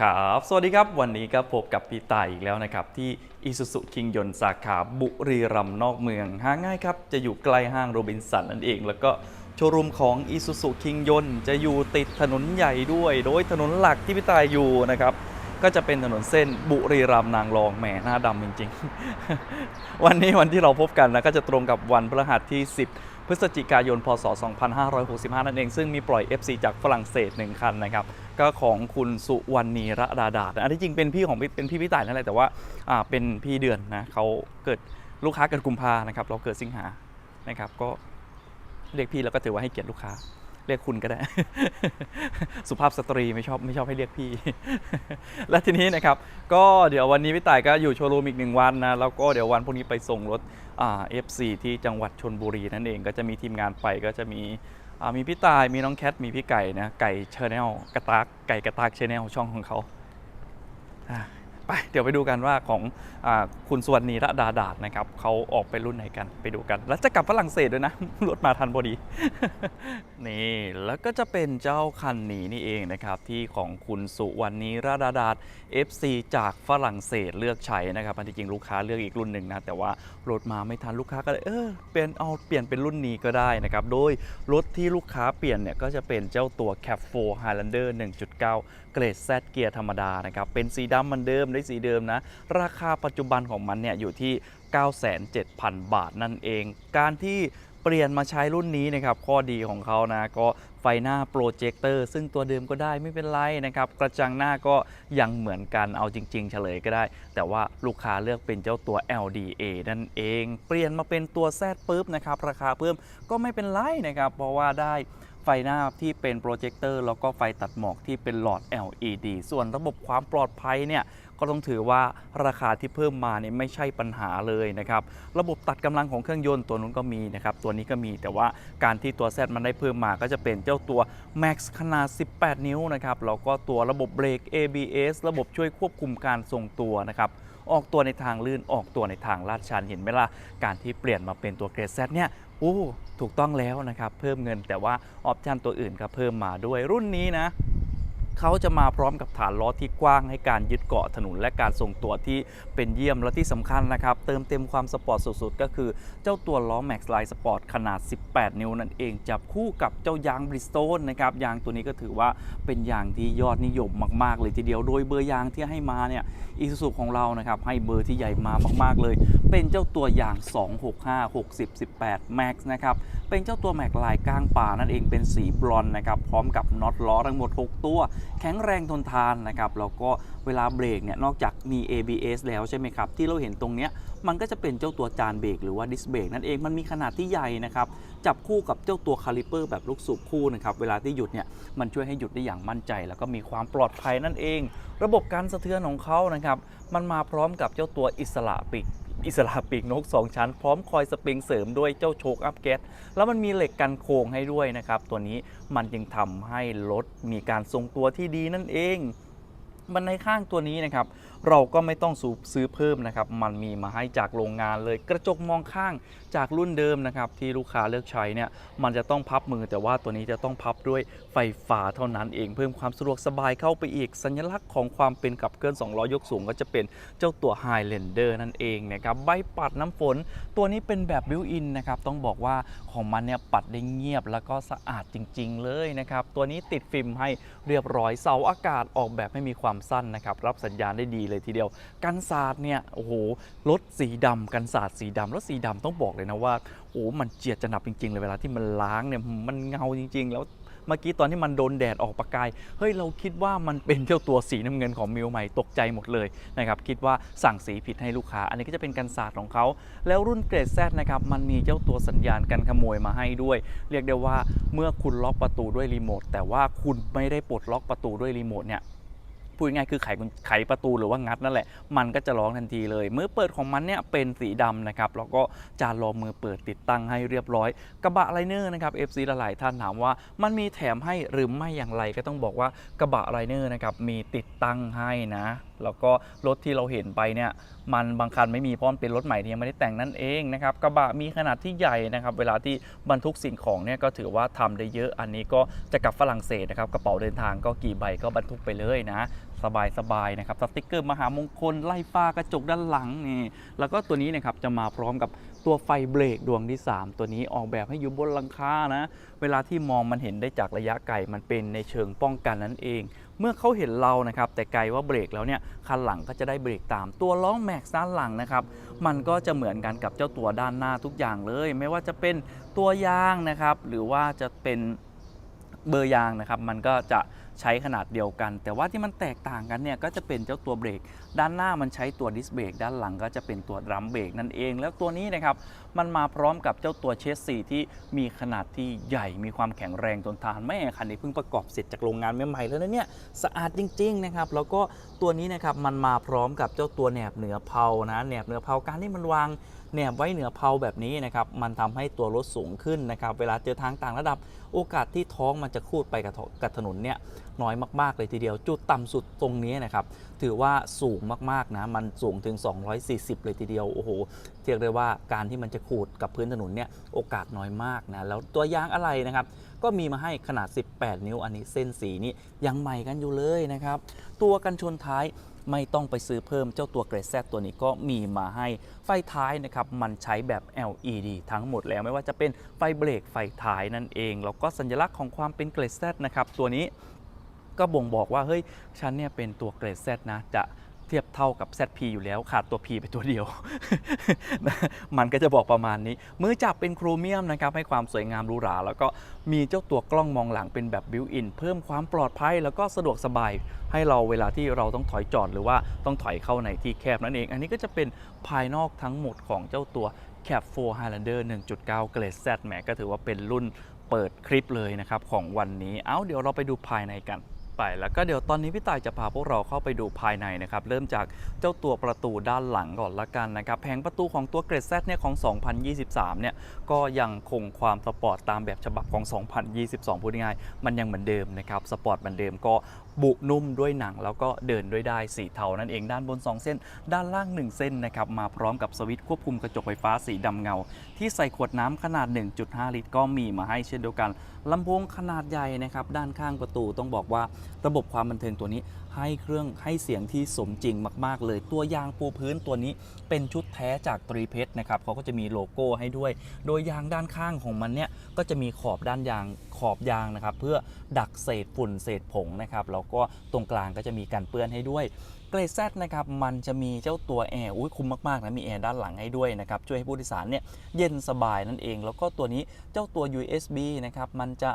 ครับ สวัสดีครับ วันนี้ก็พบกับพี่ตายอีกแล้วนะครับ ที่อีซูซุคิงยนสาขาบุรีรัมย์นอกเมืองหาง่ายครับ จะอยู่ใกล้ห้างโรบินสันนั่นเอง แล้วก็โชว์รูมของอีซูซุคิงยนจะอยู่ติดถนนใหญ่ด้วย โดยถนนหลักที่พี่ตายอยู่นะครับ ก็จะเป็นถนนเส้นบุรีรัมย์นางรองแหมหน้าดำจริง ๆ วันนี้วันที่เราพบกันนะก็จะตรงกับวันพฤหัสที่ 10 พฤศจิกายน พศ 2565 นั่นเอง ซึ่งมีปล่อย FC จากฝรั่งเศสหนึ่งคันนะครับ ก็ของคุณสุวรรณีระดาดาอันที่จริงเป็นพี่ของเป็นพี่พี่ต่ายนั่นแหละ แต่ว่าอ่าเป็นพี่เดือนนะเขาเกิดลูกค้าเกิดกุมภานะครับ เราเกิดสิงหานะครับ ก็เรียกพี่แล้วก็ถือว่าให้เกียรติลูกค้า เรียกคุณก็ได้ สุภาพสตรีไม่ชอบไม่ชอบให้เรียกพี่ และทีนี้นะครับ ก็เดี๋ยววันนี้พี่ต่ายก็อยู่โชว์รูมอีกหนึ่งวันนะ แล้วก็เดี๋ยววันพรุ่งนี้ไปส่งรถอ่า F4 ที่จังหวัดชนบุรีนั่นเองก็จะมีทีมงานไปก็จะมีอ่ามีพี่ตายมีน้องแคทมีพี่ไก่นะไก่เชนแนลกระตากไก่กระตากเชแนลช่องของเขาอะ ไปเดี๋ยวไปดูกันว่าของอคุณสวรรณีระดาดาษนะครับเขาออกไปรุ่นไหนกันไปดูกัน แล้วจะกลับฝรั่งเศสด้วยนะ รถมาทันพอดี นี่แล้วก็จะเป็นเจ้าคันนี้นี่เองนะครับ ที่ของคุณสุวรรณีราดาดาษ FC จากฝรั่งเศสเลือกใช้นะครับอันที่จริงลูกค้าเลือกอีกรุ่นหนึ่งนะแต่ว่ารถมาไม่ทันลูกค้าก็เลยเออเปลี่ยนเอาเปลี่ยนเป็นรุ่นนี้ก็ได้นะครับโดยรถที่ลูกค้าเปลี่ยนเนี่ยก็จะเป็นเจ้าตัว Cap 4 Highlander 1.9 เกรด Z เกียร์ธรรมดานะครับเป็นสีดำเหมือนเดิมได้สีเดิมนะ ราคาปัจจุบันของมันเนี่ยอยู่ที่ 97,000 บาทนั่นเอง การที่เปลี่ยนมาใช้รุ่นนี้นะครับ ข้อดีของเขานะก็ไฟหน้าโปรเจคเตอร์ซึ่งตัวเดิมก็ได้ไม่เป็นไรนะครับ กระจังหน้าก็ยังเหมือนกันเอาจริง ๆ เฉลยก็ได้ แต่ว่าลูกค้าเลือกเป็นเจ้าตัว LDA นั่นเอง เปลี่ยนมาเป็นตัว Z ปุ๊บนะครับ ราคาเพิ่มก็ไม่เป็นไรนะครับ เพราะว่าได้ไฟหน้าที่เป็นโปรเจคเตอร์แล้วก็ไฟตัดหมอกที่เป็นหลอด LED ส่วนระบบความปลอดภัยเนี่ย ก็ต้องถือว่าราคาที่เพิ่มมาเนี่ยไม่ใช่ปัญหาเลยนะครับระบบตัดกำลังของเครื่องยนต์ตัวนู้นก็มีนะครับตัวนี้ก็มีแต่ว่าการที่ตัว Z มันได้เพิ่มมาก็จะเป็นเจ้าตัว Max ขนาด 18 นิ้วนะครับแล้วก็ตัวระบบเบรก ABS ระบบช่วยควบคุมการทรงตัวนะครับออกตัวในทางลื่นออกตัวในทางลาดชันเห็นไหมล่ะการที่เปลี่ยนมาเป็นตัวเกรด Z เนี่ยโอ้ถูกต้องแล้วนะครับ เพิ่มเงินแต่ว่าออปชันตัวอื่นก็เพิ่มมาด้วยรุ่นนี้นะ เขาจะมาพร้อมกับฐานล้อที่กว้างให้การยึดเกาะถนนและการทรงตัวที่เป็นเยี่ยมและที่สำคัญนะครับ เติมเต็มความสปอร์ตสุดๆ ก็คือเจ้าตัวล้อ Max Line Sport ขนาด 18 นิ้วนั่นเองจับคู่กับเจ้ายาง Bridgestone นะครับยางตัวนี้ก็ถือว่าเป็นยางที่ยอดนิยมมากๆ เลยทีเดียวโดยเบอร์ยางที่ให้มาเนี่ย อีซูซูของเรานะครับให้เบอร์ที่ใหญ่มามาก ๆ เลย เป็นเจ้าตัวอย่าง 265 60 18 Max นะครับ เป็นเจ้าตัวแม็กลายก้างป่านั่นเองเป็นสีบรอนนะครับ พร้อมกับน็อตล้อทั้งหมด 6 ตัว แข็งแรงทนทานนะครับ แล้วก็เวลาเบรกเนี่ยนอกจากมี ABS แล้วใช่ไหมครับ ที่เราเห็นตรงเนี้ยมันก็จะเป็นเจ้าตัวจานเบรกหรือว่าดิสเบรกนั่นเองมันมีขนาดที่ใหญ่นะครับ จับคู่กับเจ้าตัวคาลิเปอร์แบบลูกสูบคู่นะครับเวลาที่หยุดเนี่ยมันช่วยให้หยุดได้อย่างมั่นใจ แล้วก็มีความปลอดภัยนั่นเอง ระบบการสะเทือนของเขานะครับมันมาพร้อมกับเจ้าตัวอิสระปีกอิสระปีกนก 2 ชั้น พร้อมคอยสปริงเสริมด้วยเจ้าโชคอัพแก๊สแล้วมันมีเหล็กกันโค้งให้ด้วยนะครับ ตัวนี้มันจึงทำให้รถมีการทรงตัวที่ดีนั่นเอง บันไดข้างตัวนี้นะครับ เราก็ไม่ต้องซื้อเพิ่มนะครับ มันมีมาให้จากโรงงานเลย กระจกมองข้างจากรุ่นเดิมนะครับ ที่ลูกค้าเลือกใช้เนี่ย มันจะต้องพับมือแต่ว่าตัวนี้จะต้องพับด้วยไฟฟ้าเท่านั้นเอง เพิ่มความสะดวกสบายเข้าไปอีก สัญลักษณ์ของความเป็นขับเคลื่อน2ล้อยกสูง ก็จะเป็นเจ้าตัว Highlander นั่นเองนะครับ ใบปัดน้ำฝน ตัวนี้เป็นแบบบิวอินนะครับ ต้องบอกว่าของมันเนี่ยปัดได้เงียบแล้วก็สะอาดจริง ๆ เลยนะครับ ตัวนี้ติดฟิล์มให้เรียบร้อย เสาอากาศออกแบบไม่มีความสั้นนะครับรับสัญญาณได้ดีเลยทีเดียว กันศาสตร์เนี่ยโอ้โหรถสีดำกันศาสตร์สีดำแล้วสีดำต้องบอกเลยนะว่าโอ้มันเจียดจะหนับจริงๆเลยเวลาที่มันล้างเนี่ยมันเงาจริง ๆ แล้วเมื่อกี้ตอนที่มันโดนแดดออกประกาย เฮ้ยเราคิดว่ามันเป็นเจ้าตัวสีน้ำเงินของมิวใหม่ตกใจหมดเลยนะครับคิดว่าสั่งสีผิดให้ลูกค้า อันนี้ก็จะเป็นกันศาสตร์ของเขา แล้วรุ่นเกรดแซนะครับมันมีเจ้าตัวสัญญาณกันขโมยมาให้ด้วย เรียกได้ว่าเมื่อคุณล็อกประตูด้วยรีโมทแต่ว่าคุณไม่ได้ปลดล็อกประตูด้วยรีโมทเนี่ย พูดง่ายคือไขไขประตูหรือว่างัดนั่นแหละ มันก็จะร้องทันทีเลย มือเปิดของมันเนี่ยเป็นสีดำนะครับแล้วก็จานรองมือเปิดติดตั้งให้เรียบร้อย กระบะไลเนอร์นะครับ FC หลายท่านถามว่ามันมีแถมให้หรือไม่อย่างไรก็ต้องบอกว่ากระบะไลเนอร์นะครับมีติดตั้งให้นะ แล้วก็รถที่เราเห็นไปเนี่ยมันบางคันไม่มีเพราะมันเป็นรถใหม่ที่ยังไม่ได้แต่งนั่นเองนะครับกระบะมีขนาดที่ใหญ่นะครับเวลาที่บรรทุกสิ่งของเนี่ยก็ถือว่าทำได้เยอะอันนี้ก็จะกลับฝรั่งเศสนะครับกระเป๋าเดินทางก็กี่ใบก็บรรทุกไปเลยนะสบายๆนะครับสติกเกอร์มหามงคลไล่ฟ้ากระจกด้านหลังนี่แล้วก็ตัวนี้นะครับจะมาพร้อมกับตัวไฟเบรกดวงที่ 3 ตัวนี้ออกแบบให้อยู่บนหลังคานะ เวลาที่มองมันเห็นได้จากระยะไกลมันเป็นในเชิงป้องกันนั่นเอง เมื่อเขาเห็นเรานะครับแต่ไกลว่าเบรกแล้วเนี่ยคันหลังก็จะได้เบรกตามตัวล้อแม็กซ์ด้านหลังนะครับมันก็จะเหมือนกันกับเจ้าตัวด้านหน้าทุกอย่างเลย ไม่ว่าจะเป็นตัวยางนะครับหรือว่าจะเป็นเบอร์ยางนะครับมันก็จะ ใช้ขนาดเดียวกัน แต่ว่าที่มันแตกต่างกันเนี่ยก็จะเป็นเจ้าตัวเบรก ด้านหน้ามันใช้ตัวดิสเบรกด้านหลังก็จะเป็นตัวดรัมเบรกนั่นเอง แล้วตัวนี้นะครับมันมาพร้อมกับเจ้าตัวเชสซีที่มีขนาดที่ใหญ่มีความแข็งแรงทนทานแม่คันนี้เพิ่งประกอบเสร็จจากโรงงานใหม่ๆแล้วนะเนี่ยสะอาดจริงๆนะครับแล้วก็ตัวนี้นะครับมันมาพร้อมกับเจ้าตัวแหนบเหนือเพานะแหนบเหนือเพาการที่มันวางแหนบไว้เหนือเพาแบบนี้นะครับมันทำให้ตัวรถสูงขึ้นนะครับเวลาเจอทางต่างระดับโอกาสที่ท้องมันจะคูดไปกับถนนเนี่ย น้อยมากๆเลยทีเดียว จุดต่ำสุดตรงนี้นะครับถือว่าสูงมากๆนะมันสูงถึง 240 เลยทีเดียวโอ้โหเรียกได้ว่าการที่มันจะขูดกับพื้นถนนเนี่ยโอกาสน้อยมากนะแล้วตัวยางอะไรนะครับก็มีมาให้ขนาด 18 นิ้วอันนี้เส้นสีนี่ยังใหม่กันอยู่เลยนะครับตัวกันชนท้ายไม่ต้องไปซื้อเพิ่มเจ้าตัวเกรดแซตัวนี้ก็มีมาให้ไฟท้ายนะครับ มันใช้แบบ LED ทั้งหมดแล้วไม่ว่าจะเป็นไฟเบรกไฟท้ายนั่นเอง แล้วก็สัญลักษณ์ของความเป็นเกรดแซนะครับ ตัวนี้ ก็บ่งบอกว่าเฮ้ยฉันเนี่ยเป็นตัวเกรด Z นะจะเทียบเท่ากับ ZP อยู่แล้วขาดตัว P ไปตัวเดียว มันก็จะบอกประมาณนี้ มือจับเป็นโครเมียมนะครับให้ความสวยงามหรูหรา แล้วก็มีเจ้าตัวกล้องมองหลังเป็นแบบบิวอินเพิ่มความปลอดภัย แล้วก็สะดวกสบาย ให้เราเวลาที่เราต้องถอยจอดหรือว่าต้องถอยเข้าในที่แคบนั่นเอง อันนี้ก็จะเป็นภายนอกทั้งหมดของเจ้าตัว Cap 4 Highlander 1.9เกรด Z แหมก็ถือว่าเป็นรุ่นเปิดคลิปเลยนะครับของวันนี้ เอาเดี๋ยวเราไปดูภายในกัน ไปแล้วก็เดี๋ยวตอนนี้พี่ต่ายจะพาพวกเราเข้าไปดูภายในนะครับ เริ่มจากเจ้าตัวประตูด้านหลังก่อนละกันนะครับแผงประตูของตัวเกรดแซเนี่ยของ 2023 เนี่ยก็ยังคงความสปอร์ตตามแบบฉบับของ 2022 พูดง่ายมันยังเหมือนเดิมนะครับสปอร์ตเหมือนเดิมก็บุนุ่มด้วยหนังแล้วก็เดินด้วยได้สีเทานั่นเองด้านบน 2 เส้น ด้านล่าง 1 เส้นนะครับมาพร้อมกับสวิตช์ควบคุมกระจกไฟฟ้าสีดำเงา ที่ใส่ขวดน้ำขนาด 1.5 ลิตร ก็มีมาให้เช่นเดียวกันลำโพงขนาดใหญ่นะครับด้านข้างประตูต้องบอกว่าระบบความบันเทิงตัวนี้ให้เครื่องให้เสียงที่สมจริงมาก ๆ เลย ตัวยางปูพื้นตัวนี้เป็นชุดแท้จากตรีเพชรนะครับเขาก็จะมีโลโก้ให้ด้วย โดยยางด้านข้างของมันเนี่ย ก็จะมีขอบด้านยางขอบยางนะครับ เพื่อดักเศษฝุ่นเศษผงนะครับแล้วก็ตรงกลางก็จะมีการเปื้อนให้ด้วยเกรดแซนะครับมันจะมีเจ้าตัวแอร์อุ้ยคุ้มมากๆนะมีแอร์ด้านหลังให้ด้วยนะครับช่วยให้ผู้โดยสารเนี่ยเย็นสบายนั่นเอง แล้วก็ตัวนี้เจ้าตัว USB นะครับมันจะ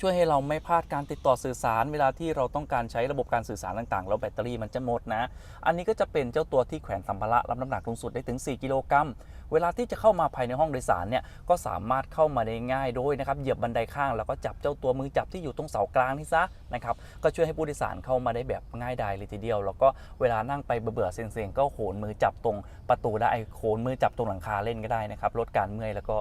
ช่วยให้เราไม่พลาดการติดต่อสื่อสารเวลาที่เราต้องการใช้ระบบการสื่อสารต่างๆ แล้วแบตเตอรี่มันจะหมดนะ อันนี้ก็จะเป็นเจ้าตัวที่แขวนสัมภาระรับน้ำหนักสูงสุดได้ถึง 4 กิโลกรัม เวลาที่จะเข้ามาภายในห้องโดยสารเนี่ยก็สามารถเข้ามาได้ง่ายโดยนะครับเหยียบบันไดข้างแล้วก็จับเจ้าตัวมือจับที่อยู่ตรงเสากลางนี่ซะนะครับก็ช่วยให้ผู้โดยสารเข้ามาได้แบบง่ายดายเลยทีเดียว แล้วก็เวลานั่งไปเบื่อๆเซ็งๆก็โขนมือจับตรงประตูได้โขนมือจับตรงหลังคาเล่นก็ได้นะครับลดการเมื่อยแล้วก็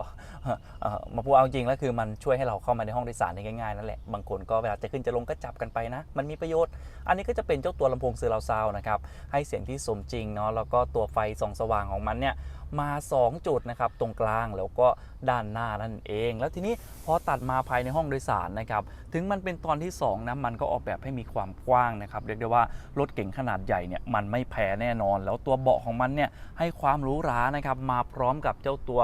มาพูดเอาจริงแล้วคือมันช่วยให้เราเข้ามาในห้องโดยสารได้ง่ายๆนั่นแหละบางคนก็เวลาจะขึ้นจะลงก็จับกันไปนะ มันมีประโยชน์ อันนี้ก็จะเป็นเจ้าตัวลำโพงเซอร์ราวซาวนะครับให้เสียงที่สมจริงเนาะแล้วก็ตัวไฟส่องสว่างของมันเนี่ย มา 2 จุดนะครับตรงกลางแล้วก็ด้านหน้านั่นเอง แล้วทีนี้พอตัดมาภายในห้องโดยสารนะครับถึงมันเป็นตอนที่2นะมันก็ออกแบบให้มีความกว้างนะครับเรียกได้ว่ารถเก๋งขนาดใหญ่เนี่ยมันไม่แพ้แน่นอน แล้วตัวเบาะของมันเนี่ยให้ความหรูหรานะครับมาพร้อมกับเจ้าตัว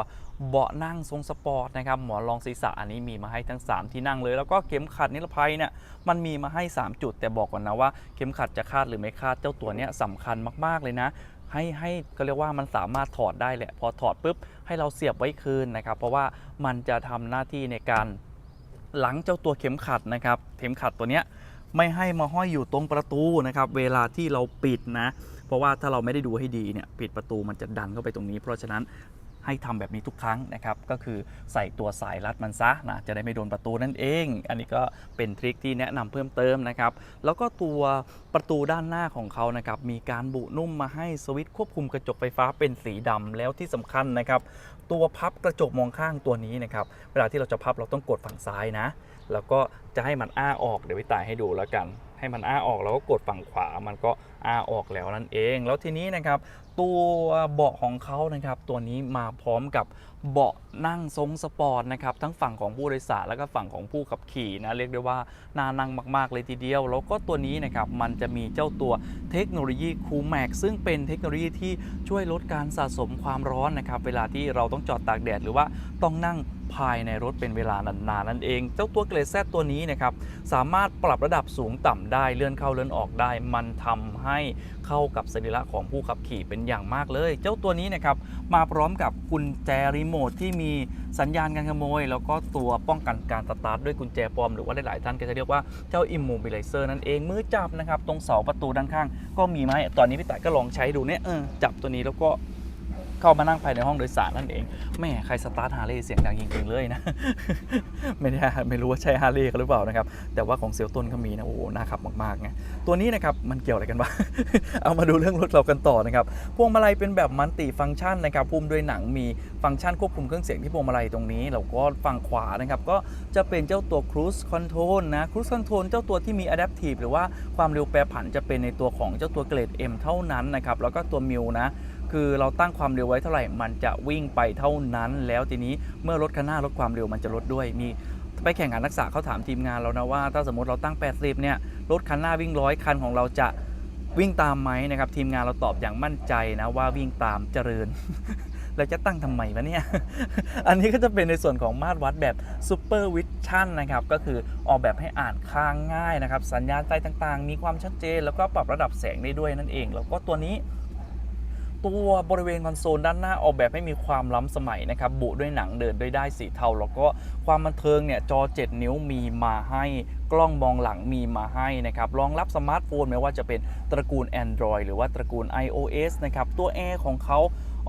เบาะนั่งทรงสปอร์ตนะครับหมอนรองศีรษะอันนี้มีมาให้ทั้ง 3 ที่นั่งเลย แล้วก็เข็มขัดนิรภัยเนี่ยมันมีมาให้ 3 จุด แต่บอกก่อนนะว่าเข็มขัดจะคาดหรือไม่คาดเจ้าตัวเนี้ยสำคัญมากๆเลยนะ ให้ให้ก็เรียกว่ามันสามารถถอดได้แหละ พอถอดปุ๊บให้เราเสียบไว้คืนนะครับ เพราะว่ามันจะทำหน้าที่ในการหลังเจ้าตัวเข็มขัดนะครับเข็มขัดตัวเนี้ยไม่ให้มาห้อยอยู่ตรงประตูนะครับเวลาที่เราปิดนะ เพราะว่าถ้าเราไม่ได้ดูให้ดีเนี่ยปิดประตูมันจะดันเข้าไปตรงนี้ เพราะฉะนั้น ให้ทำแบบนี้ทุกครั้งนะครับก็คือใส่ตัวสายรัดมันซะนะจะได้ไม่โดนประตูนั่นเอง อันนี้ก็เป็นทริคที่แนะนำเพิ่มเติมนะครับแล้วก็ตัวประตูด้านหน้าของเขานะครับมีการบุนุ่มมาให้สวิตช์ควบคุมกระจกไฟฟ้าเป็นสีดำแล้วที่สำคัญนะครับตัวพับกระจกมองข้างตัวนี้นะครับเวลาที่เราจะพับเราต้องกดฝั่งซ้ายนะ แล้วก็จะให้มันอ้าออกเดี๋ยววิตายให้ดูแล้วกัน ให้มันอ้าออกแล้วก็กดฝั่งขวามันก็อ้าออกแล้วนั่นเอง แล้วทีนี้นะครับตัวเบาะของเขานะครับตัวนี้มาพร้อมกับเบาะนั่งทรงสปอร์ตนะครับทั้งฝั่งของผู้โดยสารแล้วก็ฝั่งของผู้ขับขี่นะเรียกได้ว่าน่านั่งมากๆเลยทีเดียว แล้วก็ตัวนี้นะครับมันจะมีเจ้าตัวเทคโนโลยีคูแม็กซึ่งเป็นเทคโนโลยีที่ช่วยลดการสะสมความร้อนนะครับเวลาที่เราต้องจอดตากแดดหรือว่าต้องนั่ง ภายในรถเป็นเวลานานๆนั่นเอง เจ้าตัวเกรดแซตัวนี้นะครับสามารถปรับระดับสูงต่ำได้เลื่อนเข้าเลื่อนออกได้ มันทำให้เข้ากับสรีระของผู้ขับขี่เป็นอย่างมากเลย เจ้าตัวนี้นะครับมาพร้อมกับกุญแจรีโมทที่มีสัญญาณการขโมย แล้วก็ตัวป้องกันการสตาร์ทด้วยกุญแจปลอมหรือว่าหลายๆท่านก็จะเรียกว่าเจ้า Immobilizer นั่นเองมือจับนะครับตรงเสาประตูด้านข้าง ก็มีไหมตอนนี้พี่ต่ายก็ลองใช้ดูเนี่ยเออจับตัวนี้แล้วก็ เข้ามานั่งภายในห้องโดยสารนั่นเองแม่ใครสตาร์ทฮาร์เลย์เสียงดังจริงๆเลยนะ ไม่ได้ไม่รู้ว่าใช่ฮาร์เลย์หรือเปล่านะครับ แต่ว่าของเซลต้นก็มีนะโอ้โหน่าขับมากๆไงตัวนี้นะครับมันเกี่ยวอะไรกันวะเอามาดูเรื่องรถเรากันต่อนะครับพวงมาลัยเป็นแบบมัลติฟังก์ชันนะครับพุ่มด้วยหนังมีฟังก์ชันควบคุมเครื่องเสียงที่พวงมาลัยตรงนี้แล้วก็ฝั่งขวานะครับก็จะเป็นเจ้าตัว Cruise Control นะ Cruise Control เจ้าตัวที่มี Adaptive หรือว่าความเร็วแปรผันจะเป็นในตัวของเจ้าตัวเกรด M เท่านั้นนะครับแล้วก็ตัวมิวนะ คือเราตั้งความเร็วไว้เท่าไหร่ มันจะวิ่งไปเท่านั้น แล้วทีนี้เมื่อรถคันหน้าลดความเร็วมันจะลดด้วย มีไปแข่งขันนักศึกษาเขาถามทีมงานเรานะว่า ถ้าสมมติเราตั้ง 80 เนี่ย รถคันหน้าวิ่งร้อยคันของเราจะวิ่งตามไหมนะครับ ทีมงานเราตอบอย่างมั่นใจนะว่าวิ่งตามเจริญเราจะตั้งทำไมวะเนี่ย อันนี้ก็จะเป็นในส่วนของมาตรวัดแบบ Super Vision นะครับ ก็คือออกแบบให้อ่านค่างง่ายนะครับ สัญญาณไฟต่างๆ มีความชัดเจน แล้วก็ปรับระดับแสงได้ด้วยนั่นเอง แล้วก็ตัวนี้ ตัวบริเวณคอนโซลด้านหน้าออกแบบให้มีความล้ำสมัยนะครับ บุด้วยหนังเดินด้วยได้สีเทา แล้วก็ความบันเทิงเนี่ยจอ 7 นิ้วมีมาให้ กล้องมองหลังมีมาให้นะครับ รองรับสมาร์ทโฟนไม่ว่าจะเป็นตระกูล Android หรือว่าตระกูล iOS นะครับ ตัวแอร์ของเขา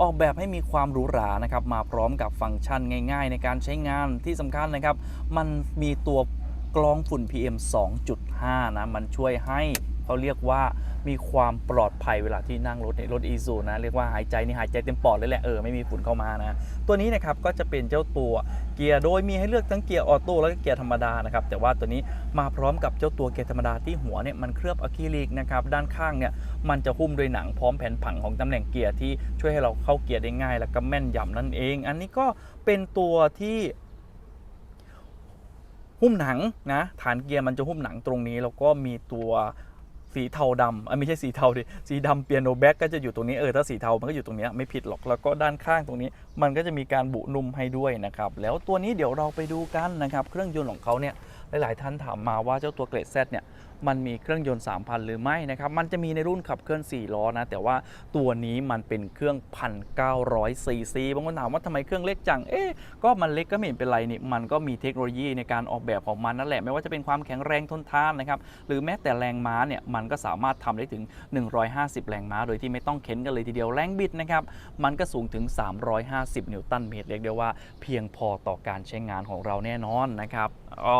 ออกแบบให้มีความหรูหรานะครับ มาพร้อมกับฟังก์ชันง่าย ๆ ในการใช้งานที่สำคัญนะครับ มันมีตัวกรองฝุ่น PM 2.5 นะ มันช่วยให้ เขาเรียกว่ามีความปลอดภัยเวลาที่นั่งรถในรถอีซูนะเรียกว่าหายใจนี่หายใจเต็มปอดเลยแหละเออไม่มีฝุ่นเข้ามานะตัวนี้นะครับก็จะเป็นเจ้าตัวเกียร์โดยมีให้เลือกทั้งเกียร์ออโต้แล้วก็เกียร์ธรรมดานะครับแต่ว่าตัวนี้มาพร้อมกับเจ้าตัวเกียร์ธรรมดาที่หัวเนี่ยมันเคลือบอะคริลิกนะครับด้านข้างเนี่ยมันจะหุ้มด้วยหนังพร้อมแผ่นผังของตำแหน่งเกียร์ที่ช่วยให้เราเข้าเกียร์ได้ง่าย แล้วก็แม่นยำนั่นเอง อันนี้ก็เป็นตัวที่หุ้มหนังนะฐานเกียร์มันจะหุ้มหนังตรงนี้แล้วก็มีตัว สีเทาดำอะไม่ใช่สีเทาดิสีดำเปียโนแบ็กก็จะอยู่ตรงนี้เออถ้าสีเทามันก็อยู่ตรงนี้ไม่ผิดหรอกแล้วก็ด้านข้างตรงนี้ มันก็จะมีการบุนุ่มให้ด้วยนะครับแล้วตัวนี้เดี๋ยวเราไปดูกันนะครับเครื่องยนต์ของเขาเนี่ยหลาย ๆ ท่านถามมาว่าเจ้าตัวเกรด Z เนี่ย มันมีเครื่องยนต์ 3,000 หรือไม่นะครับ มันจะมีในรุ่นขับเคลื่อน 4 ล้อนะ แต่ว่าตัวนี้มันเป็นเครื่อง 1,900 ซีซี บางคนถามว่าทำไมเครื่องเล็กจัง เอ๊ะ ก็มันเล็กก็ไม่เห็นเป็นไรนี่ มันก็มีเทคโนโลยีในการออกแบบของมันนั่นแหละ ไม่ว่าจะเป็นความแข็งแรงทนทานนะครับ หรือแม้แต่แรงม้าเนี่ย มันก็สามารถทำได้ถึง 150 แรงม้า โดยที่ไม่ต้องเข็นกันเลยทีเดียว แรงบิดนะครับ มันก็สูงถึง 350 นิวตันเมตร เรียกได้ว่าเพียงพอต่อการใช้งานของเราแน่นอนนะครับก็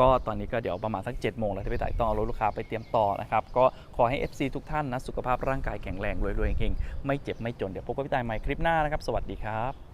ก็ตอนนี้ก็เดี๋ยวประมาณสัก7จ็ดโมงแล้วที่ไปต่ายต้องเอารถลูกค้าไปเตรียมต่อนะครับ ก็ขอให้ FC ทุกท่านนะสุขภาพร่างกายแข็งแรงรวยๆเฮงๆไม่เจ็บไม่จนเดี๋ยวพบกับพี่ต่ายใหม่คลิปหน้านะครับ สวัสดีครับ